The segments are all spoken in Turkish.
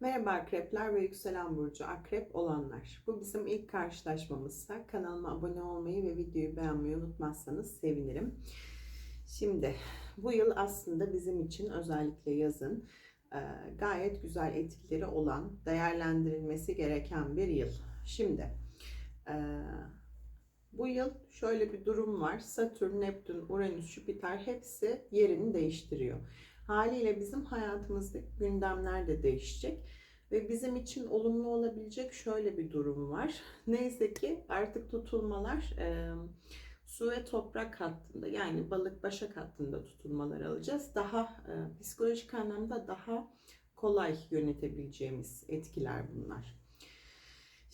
Merhaba akrepler ve yükselen burcu akrep olanlar. Bu bizim ilk karşılaşmamızsa kanalıma abone olmayı ve videoyu beğenmeyi unutmazsanız sevinirim. Şimdi bu yıl aslında bizim için özellikle yazın e, gayet güzel etkileri olan, değerlendirilmesi gereken bir yıl. Şimdi e, bu yıl şöyle bir durum var. Satürn, Neptün, Uranüs, Jüpiter hepsi yerini değiştiriyor. Haliyle bizim hayatımızdaki gündemler de değişecek. Ve bizim için olumlu olabilecek şöyle bir durum var. Neyse ki artık tutulmalar e, su ve toprak hattında yani balık başak hattında tutulmalar alacağız. Daha e, psikolojik anlamda daha kolay yönetebileceğimiz etkiler bunlar.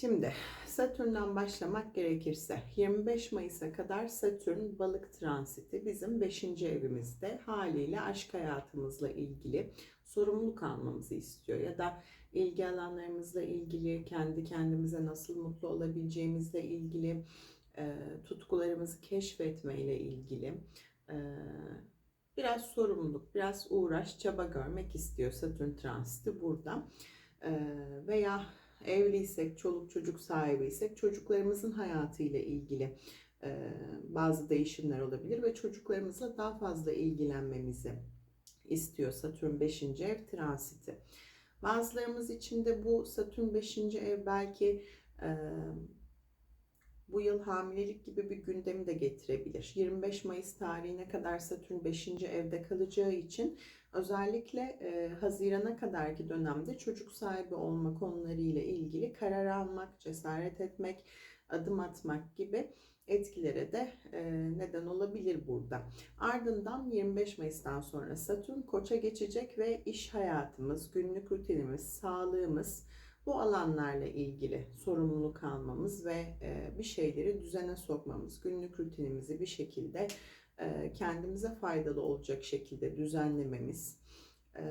Şimdi Satürn'den başlamak gerekirse 25 Mayıs'a kadar Satürn balık transiti bizim 5. evimizde haliyle aşk hayatımızla ilgili sorumluluk almamızı istiyor ya da ilgi alanlarımızla ilgili kendi kendimize nasıl mutlu olabileceğimizle ilgili e, tutkularımızı keşfetmeyle ilgili e, biraz sorumluluk, biraz uğraş, çaba görmek istiyor Satürn transiti burada. E, veya evliysek, çoluk çocuk sahibiysek çocuklarımızın hayatıyla ilgili e, bazı değişimler olabilir ve çocuklarımızla daha fazla ilgilenmemizi istiyor Satürn 5. ev transiti. Bazılarımız için de bu Satürn 5. ev belki e, bu yıl hamilelik gibi bir gündemi de getirebilir. 25 Mayıs tarihine kadar Satürn 5. evde kalacağı için özellikle e, Haziran'a kadarki dönemde çocuk sahibi olma konularıyla ilgili karar almak, cesaret etmek, adım atmak gibi etkilere de e, neden olabilir burada. Ardından 25 Mayıs'tan sonra Satürn Koç'a geçecek ve iş hayatımız, günlük rutinimiz, sağlığımız, bu alanlarla ilgili sorumluluk almamız ve e, bir şeyleri düzene sokmamız, günlük rutinimizi bir şekilde kendimize faydalı olacak şekilde düzenlememiz, e,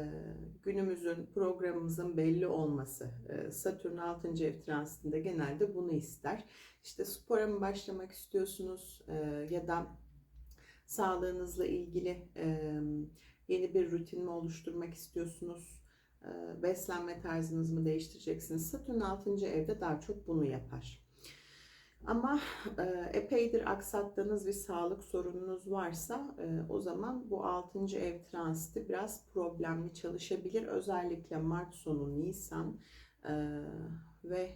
günümüzün, programımızın belli olması. Satürn 6. ev transitinde genelde bunu ister. İşte spora mı başlamak istiyorsunuz ya da sağlığınızla ilgili yeni bir rutin mi oluşturmak istiyorsunuz? beslenme tarzınız mı değiştireceksiniz? Satürn 6. evde daha çok bunu yapar. Ama epeydir aksattığınız bir sağlık sorununuz varsa o zaman bu 6. ev transiti biraz problemli çalışabilir. Özellikle Mart sonu Nisan ve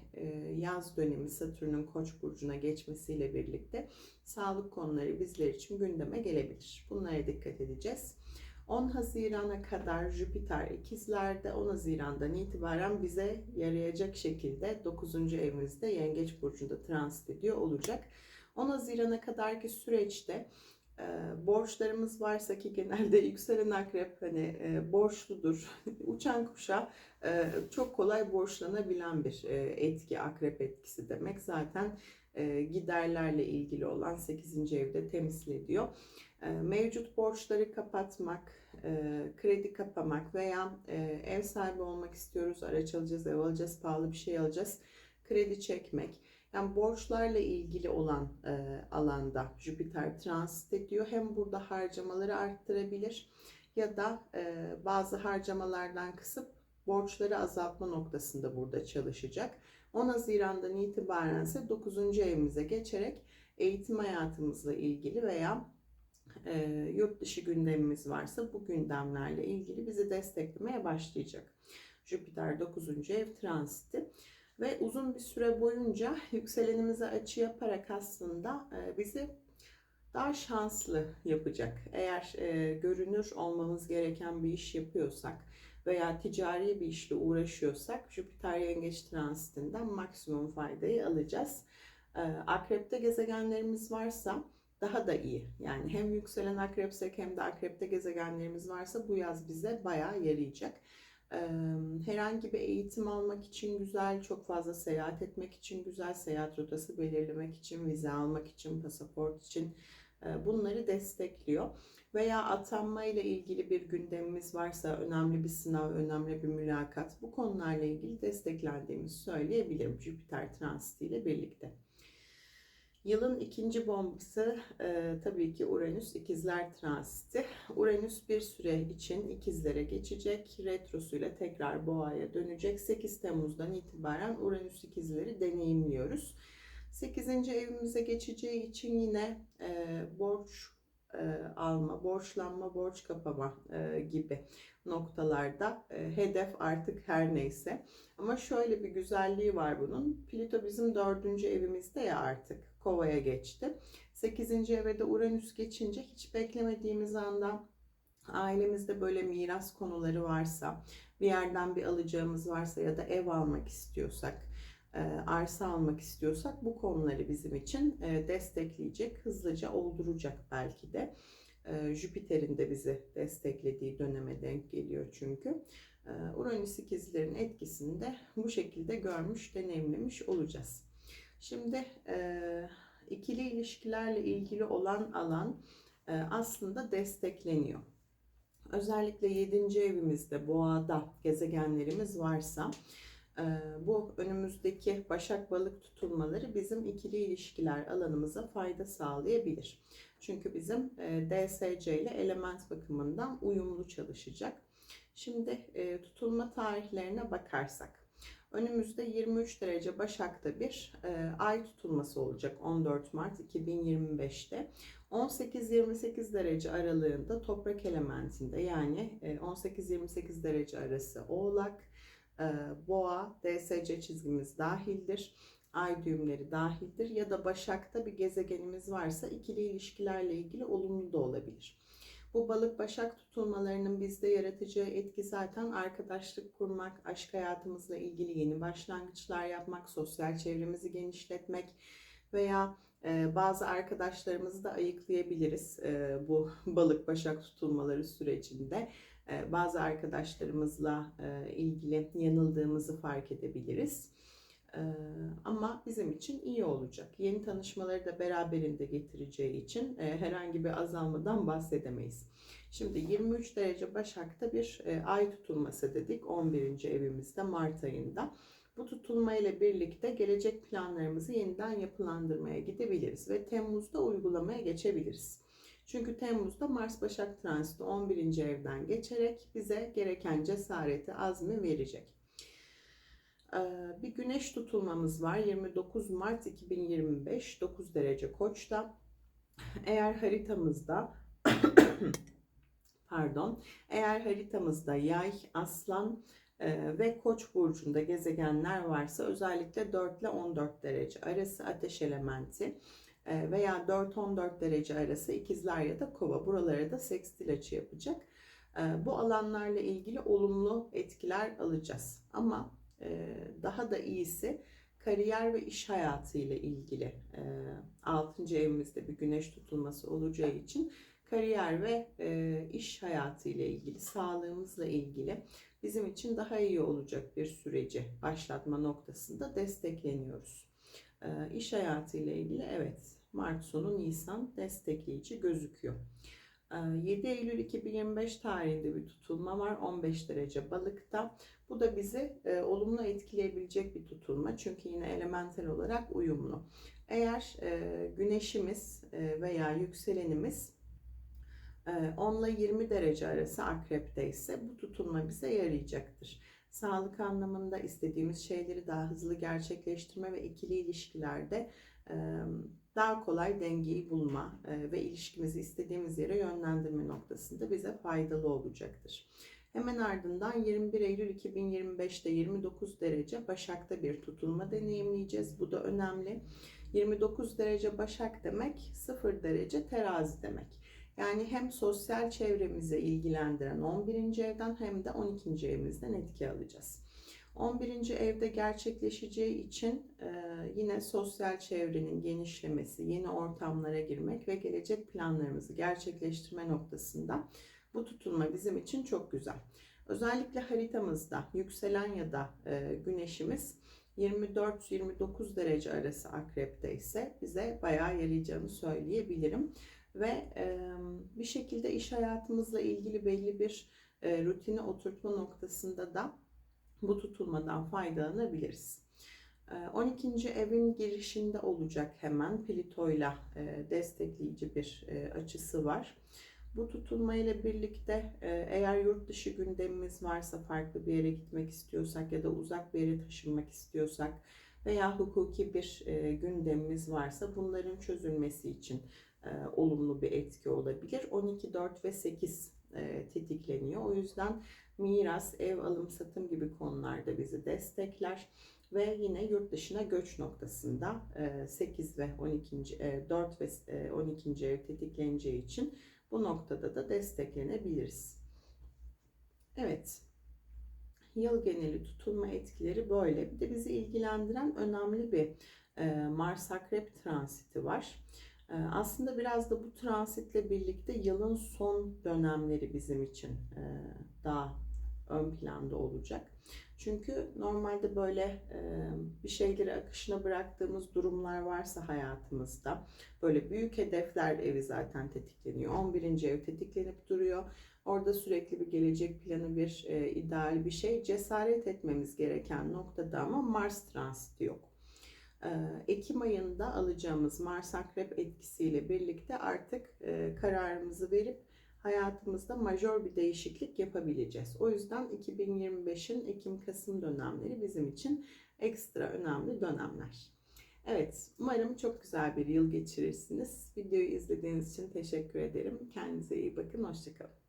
yaz dönemi Satürn'ün Koç burcuna geçmesiyle birlikte sağlık konuları bizler için gündeme gelebilir. Bunlara dikkat edeceğiz. 10 Haziran'a kadar Jüpiter ikizlerde 10 Haziran'dan itibaren bize yarayacak şekilde 9. evimizde Yengeç Burcu'nda transit ediyor olacak. 10 Haziran'a kadarki süreçte e, borçlarımız varsa ki genelde yükselen akrep hani e, borçludur. Uçan kuşa e, çok kolay borçlanabilen bir e, etki akrep etkisi demek. Zaten e, giderlerle ilgili olan 8. evde temsil ediyor. E, mevcut borçları kapatmak, e, kredi kapamak veya ev sahibi olmak istiyoruz, araç alacağız, ev alacağız, pahalı bir şey alacağız, kredi çekmek. Yani borçlarla ilgili olan alanda Jüpiter transit ediyor. Hem burada harcamaları arttırabilir ya da bazı harcamalardan kısıp borçları azaltma noktasında burada çalışacak. 10 Haziran'dan itibaren ise 9. evimize geçerek eğitim hayatımızla ilgili veya e, yurt dışı gündemimiz varsa bu gündemlerle ilgili bizi desteklemeye başlayacak. Jüpiter 9. ev transiti ve uzun bir süre boyunca yükselenimize açı yaparak aslında e, bizi daha şanslı yapacak. Eğer e, görünür olmamız gereken bir iş yapıyorsak veya ticari bir işle uğraşıyorsak Jüpiter yengeç transitinden maksimum faydayı alacağız. Ee, akrepte gezegenlerimiz varsa daha da iyi. Yani hem yükselen akrepsek hem de akrepte gezegenlerimiz varsa bu yaz bize bayağı yarayacak. Herhangi bir eğitim almak için güzel, çok fazla seyahat etmek için güzel, seyahat rotası belirlemek için, vize almak için, pasaport için bunları destekliyor veya atanma ile ilgili bir gündemimiz varsa önemli bir sınav, önemli bir mülakat bu konularla ilgili desteklendiğimizi söyleyebilirim Jüpiter transiti ile birlikte. Yılın ikinci bombası e, tabii ki Uranüs ikizler transiti. Uranüs bir süre için ikizlere geçecek. Retrosuyla tekrar boğaya dönecek. 8 Temmuz'dan itibaren Uranüs ikizleri deneyimliyoruz. 8. evimize geçeceği için yine e, borç e, alma, borçlanma, borç kapama e, gibi noktalarda e, hedef artık her neyse. Ama şöyle bir güzelliği var bunun. Plüto bizim dördüncü evimizde ya artık. Kova'ya geçti. 8. eve de Uranüs geçince hiç beklemediğimiz anda ailemizde böyle miras konuları varsa, bir yerden bir alacağımız varsa ya da ev almak istiyorsak, e, arsa almak istiyorsak bu konuları bizim için e, destekleyecek, hızlıca olduracak belki de. E, Jüpiter'in de bizi desteklediği döneme denk geliyor çünkü. Uranüs ikizlerin etkisini de bu şekilde görmüş, deneyimlemiş olacağız. Şimdi ikili ilişkilerle ilgili olan alan aslında destekleniyor. Özellikle 7. evimizde boğada gezegenlerimiz varsa bu önümüzdeki başak balık tutulmaları bizim ikili ilişkiler alanımıza fayda sağlayabilir. Çünkü bizim DSC ile element bakımından uyumlu çalışacak. Şimdi tutulma tarihlerine bakarsak. Önümüzde 23 derece Başak'ta bir ay tutulması olacak 14 Mart 2025'te. 18-28 derece aralığında toprak elementinde yani 18-28 derece arası Oğlak, e, boğa, DSC çizgimiz dahildir. Ay düğümleri dahildir ya da Başak'ta bir gezegenimiz varsa ikili ilişkilerle ilgili olumlu da olabilir. Bu balık başak tutulmalarının bizde yaratacağı etki zaten arkadaşlık kurmak, aşk hayatımızla ilgili yeni başlangıçlar yapmak, sosyal çevremizi genişletmek veya e, bazı arkadaşlarımızı da ayıklayabiliriz e, bu balık başak tutulmaları sürecinde. Ee, bazı arkadaşlarımızla e, ilgili yanıldığımızı fark edebiliriz. Ee, ama bizim için iyi olacak. Yeni tanışmaları da beraberinde getireceği için e, herhangi bir azalmadan bahsedemeyiz. Şimdi 23 derece Başak'ta bir e, ay tutulması dedik 11. evimizde Mart ayında. Bu tutulma ile birlikte gelecek planlarımızı yeniden yapılandırmaya gidebiliriz ve Temmuz'da uygulamaya geçebiliriz. Çünkü Temmuz'da Mars Başak transiti 11. evden geçerek bize gereken cesareti, azmi verecek. Ee, bir güneş tutulmamız var 29 Mart 2025 9 derece Koç'ta. Eğer haritamızda pardon eğer haritamızda yay, aslan e, ve koç burcunda gezegenler varsa özellikle 4 ile 14 derece arası ateş elementi e, veya 4-14 derece arası ikizler ya da kova. Buralara da sekstil açı yapacak. E, bu alanlarla ilgili olumlu etkiler alacağız. Ama daha da iyisi kariyer ve iş hayatı ile ilgili 6. evimizde bir güneş tutulması olacağı için kariyer ve iş hayatı ile ilgili, sağlığımızla ilgili bizim için daha iyi olacak bir süreci başlatma noktasında destekleniyoruz. İş hayatı ile ilgili evet Mart sonu Nisan destekleyici gözüküyor. 7 ee, Eylül 2025 tarihinde bir tutulma var 15 derece balıkta. Bu da bizi e, olumlu etkileyebilecek bir tutulma çünkü yine elementel olarak uyumlu. Eğer e, güneşimiz e, veya yükselenimiz e, 10 ile 20 derece arası akrepte ise bu tutulma bize yarayacaktır. Sağlık anlamında istediğimiz şeyleri daha hızlı gerçekleştirme ve ikili ilişkilerde daha kolay dengeyi bulma ve ilişkimizi istediğimiz yere yönlendirme noktasında bize faydalı olacaktır. Hemen ardından 21 Eylül 2025'te 29 derece Başak'ta bir tutulma deneyimleyeceğiz. Bu da önemli. 29 derece Başak demek 0 derece terazi demek. Yani hem sosyal çevremize ilgilendiren 11. evden hem de 12. evimizden etki alacağız. 11. evde gerçekleşeceği için e, yine sosyal çevrenin genişlemesi, yeni ortamlara girmek ve gelecek planlarımızı gerçekleştirme noktasında bu tutulma bizim için çok güzel. Özellikle haritamızda yükselen ya da e, güneşimiz 24-29 derece arası akrepte ise bize bayağı yarayacağını söyleyebilirim. Ve e, bir şekilde iş hayatımızla ilgili belli bir e, rutine oturtma noktasında da bu tutulmadan faydalanabiliriz. Ee, 12. evin girişinde olacak hemen Plüto'yla e, destekleyici bir e, açısı var. Bu tutulma ile birlikte e, eğer yurt dışı gündemimiz varsa farklı bir yere gitmek istiyorsak ya da uzak bir yere taşınmak istiyorsak veya hukuki bir gündemimiz varsa bunların çözülmesi için olumlu bir etki olabilir. 12, 4 ve 8 e, tetikleniyor. O yüzden miras, ev alım satım gibi konularda bizi destekler ve yine yurt dışına göç noktasında e, 8 ve 12. e, 4 ve e, 12. ev tetikleneceği için bu noktada da desteklenebiliriz. Evet. Yıl geneli tutulma etkileri böyle. Bir de bizi ilgilendiren önemli bir e, Mars Akrep transiti var. E, aslında biraz da bu transitle birlikte yılın son dönemleri bizim için e, daha ön planda olacak. Çünkü normalde böyle e, bir şeyleri akışına bıraktığımız durumlar varsa hayatımızda böyle büyük hedefler evi zaten tetikleniyor. 11. ev tetiklenip duruyor. Orada sürekli bir gelecek planı, bir e, ideal bir şey. Cesaret etmemiz gereken noktada ama Mars transiti yok. Ekim ayında alacağımız Mars Akrep etkisiyle birlikte artık kararımızı verip hayatımızda majör bir değişiklik yapabileceğiz. O yüzden 2025'in Ekim-Kasım dönemleri bizim için ekstra önemli dönemler. Evet, umarım çok güzel bir yıl geçirirsiniz. Videoyu izlediğiniz için teşekkür ederim. Kendinize iyi bakın, hoşçakalın.